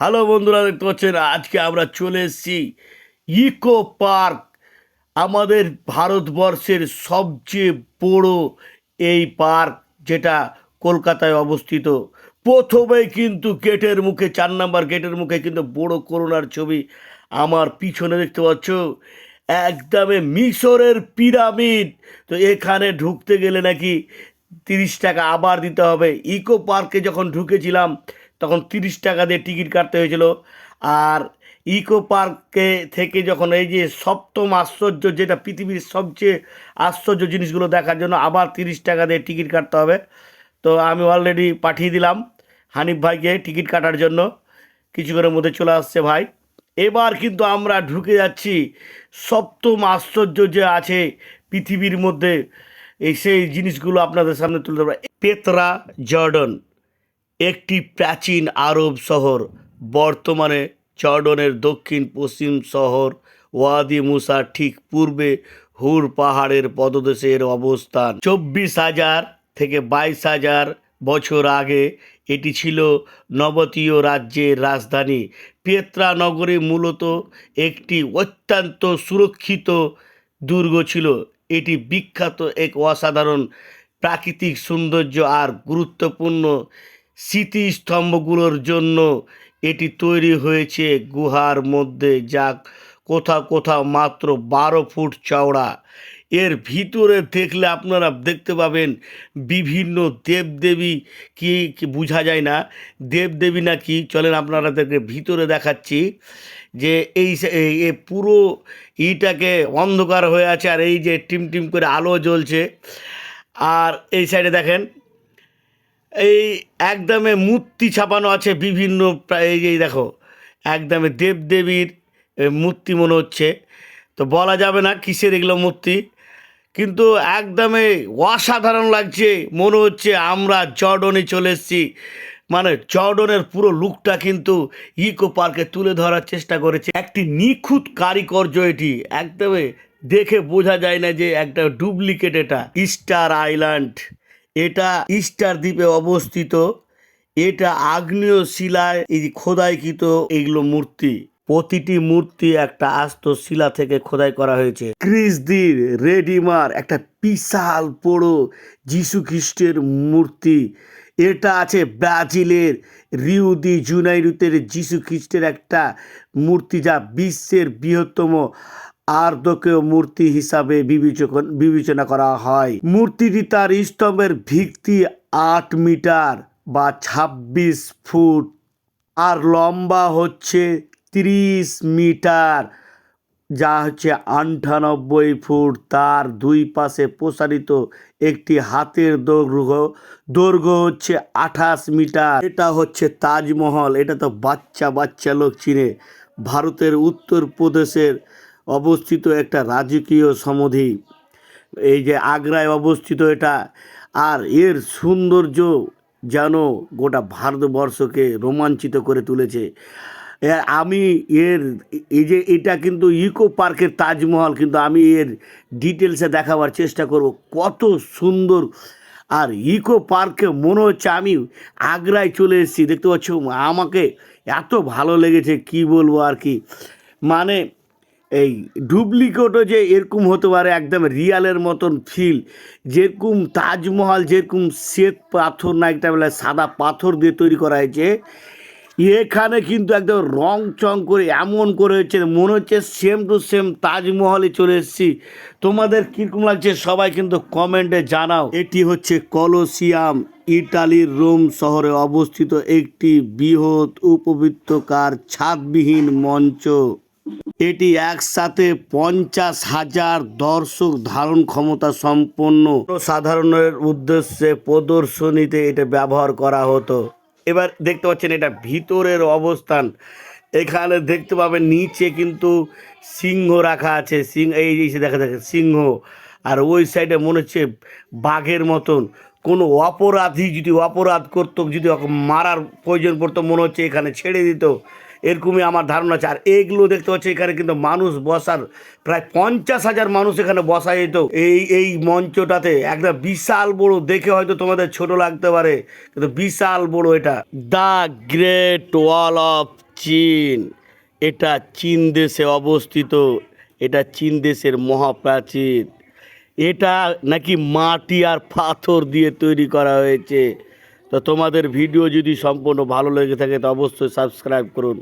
Hello বন্ধুরা, দেখতে পাচ্ছেন, আজকে আমরা চলে এসেছি ইকো পার্ক, আমাদের ভারতবর্ষের সবচেয়ে বড় এই পার্ক যেটা কলকাতায় অবস্থিত। প্রথমে কিন্তু গেটের মুখে, চার নাম্বার গেটের মুখে কিন্তু বড় করোনার ছবি আমার পিছনে দেখতে পাচ্ছ। একদমে মিশরের পিরামিড। তো এখানে ঢুকতে গেলে নাকি তিরিশ টাকা আবার দিতে হবে। ইকো পার্কে যখন ঢুকেছিলাম তখন তিরিশ টাকা দিয়ে টিকিট কাটতে হয়েছিল। আর ইকো পার্কে থেকে যখন এই যে সপ্তম আশ্চর্য, যেটা পৃথিবীর সবচেয়ে আশ্চর্য জিনিসগুলো দেখার জন্য আবার তিরিশ টাকা দিয়ে টিকিট কাটতে হবে। তো আমি অলরেডি পাঠিয়ে দিলাম হানিফ ভাইকে টিকিট কাটার জন্য। কিছুক্ষণের মধ্যে চলে আসছে ভাই। এবার কিন্তু আমরা ঢুকে যাচ্ছি সপ্তম আশ্চর্য যে আছে পৃথিবীর মধ্যে। এই সেই জিনিসগুলো আপনাদের সামনে তুলে ধরবো। Petra Jordan. একটি প্রাচীন আরব শহর, বর্তমানে জর্ডনের দক্ষিণ পশ্চিম শহর ওয়াদি মুসার ঠিক পূর্বে হুর পাহাড়ের পদদেশের অবস্থান। চব্বিশ হাজার থেকে বাইশ হাজার বছর আগে এটি ছিল নবতীয় রাজ্যের রাজধানী। পেত্রা নগরে মূলত একটি অত্যন্ত সুরক্ষিত দুর্গ ছিল। এটি বিখ্যাত এক অসাধারণ প্রাকৃতিক সৌন্দর্য আর গুরুত্বপূর্ণ স্মৃতিস্তম্ভগুলোর জন্য এটি তৈরি হয়েছে গুহার মধ্যে যা কোথাও কোথাও মাত্র বারো ফুট চওড়া। এর ভিতরে দেখলে আপনারা দেখতে পাবেন বিভিন্ন দেবদেবী কি বোঝা যায় না। দেবদেবী না কি, চলেন আপনারাদেরকে ভিতরে দেখাচ্ছি যে এই এ পুরো ইটাকে অন্ধকার হয়ে আছে আর এই যে টিম টিম করে আলো জ্বলছে। আর এই সাইডে দেখেন এই একদমে মূর্তি ছাপানো আছে বিভিন্ন প্রায় এই যে দেখো, একদমে দেবদেবীর মূর্তি মনে হচ্ছে। তো বলা যাবে না কিসের এগুলো মূর্তি, কিন্তু একদমে অসাধারণ লাগছে, মনে হচ্ছে আমরা জর্ডনে চলে এসেছি। মানে জর্ডনের পুরো লুকটা কিন্তু ইকো পার্কে তুলে ধরার চেষ্টা করেছে। একটি নিখুঁত কারিকর্য এটি, একদমে দেখে বোঝা যায় না যে একটা ডুপ্লিকেট এটা। Star island. এটা ইস্টার দ্বীপে অবস্থিত। এটা আগ্নেয় শিলায় এই খোদাইকৃত এইগুলো মূর্তি। প্রতিটি মূর্তি একটা আস্ত শিলা থেকে খোদাই করা হয়েছে। ক্রিসদির রেডিমার একটা বিশাল বড় যিশু খ্রিস্টের মূর্তি। এটা আছে ব্রাজিলের রিউদি জুনাইরুতের যিশু খ্রিস্টের একটা মূর্তি যা বিশ্বের বৃহত্তম আর্দকেয় মূর্তি হিসাবে বিবেচন করা হয়। মূর্তিটি তার স্তম্ভের ভিত্তি আট মিটার বা ছাব্বিশ ফুট আর লম্বা হচ্ছে তিরিশ মিটার, যা হচ্ছে আটানব্বই ফুট। তার দুই পাশে প্রসারিত একটি হাতের দৈর্ঘ্য দৈর্ঘ্য হচ্ছে আঠাশ মিটার। এটা হচ্ছে তাজমহল। এটা তো বাচ্চা বাচ্চা লোক চিনে। ভারতের উত্তরপ্রদেশের অবস্থিত একটা রাজকীয় সমাধি। এই যে আগ্রায় অবস্থিত এটা। আর এর সৌন্দর্য যেন গোটা ভারতবর্ষকে রোমাঞ্চিত করে তুলেছে। আমি এর, এই যে এটা কিন্তু ইকো পার্কের তাজমহল, কিন্তু আমি এর ডিটেলসে দেখাবার চেষ্টা করব। কত সুন্দর। আর ইকো পার্কে মনে হচ্ছে আমি আগ্রায় চলে এসেছি। দেখতে পাচ্ছ, আমাকে এত ভালো লেগেছে, কি বলব আর কি। মানে এই ডুপ্লিকেটও যে এরকম হতে পারে, একদম রিয়ালের মতন ফিল যেরকম তাজমহল, যেরকম শ্বেত পাথর, না একটা বেলা সাদা পাথর দিয়ে তৈরি করা হয়েছে, এখানে কিন্তু একদম রং চং করে এমন করে হচ্ছে, মনে হচ্ছে সেম টু সেম তাজমহলে চলে এসেছি। তোমাদের কীরকম লাগছে সবাই কিন্তু কমেন্টে জানাও। এটি হচ্ছে কলোসিয়াম, ইটালির রোম শহরে অবস্থিত একটি বৃহৎ, উপবৃত্তকার, ছাদবিহীন মঞ্চ। এটি একসাথে পঞ্চাশ হাজার দর্শক ধারণ ক্ষমতা সম্পন্ন। সাধারণের উদ্দেশ্যে প্রদর্শনীতে এটা ব্যবহার করা হতো। এবার দেখতে পাচ্ছেন এটা ভিতরের অবস্থান। এখানে দেখতে পাবেন নিচে কিন্তু সিংহ রাখা আছে। সিংহ এই যে দেখা যাচ্ছে সিংহ। আর ওই সাইডে মনে হচ্ছে বাঘের মতন। কোনো অপরাধী যদি অপরাধ করতো, যদি মারার প্রয়োজন পড়তো, মনে হচ্ছে এখানে ছেড়ে দিত। এরকমই আমার ধারণা আছে। আর এইগুলো দেখতে পাচ্ছি, এখানে কিন্তু মানুষ বসার, প্রায় পঞ্চাশ হাজার মানুষ এখানে বসা যেত এই এই মঞ্চটাতে একটা বিশাল বড়, দেখে হয়তো তোমাদের ছোট লাগতে পারে, কিন্তু বিশাল বড় এটা। দ্য গ্রেট ওয়াল অফ চীন। এটা চীন দেশে অবস্থিত। এটা চীন দেশের মহাপ্রাচীন। এটা নাকি মাটি আর পাথর দিয়ে তৈরি করা হয়েছে। তো তোমাদের ভিডিও যদি সম্পূর্ণ ভালো লেগে থাকে, তো অবশ্যই সাবস্ক্রাইব করুন।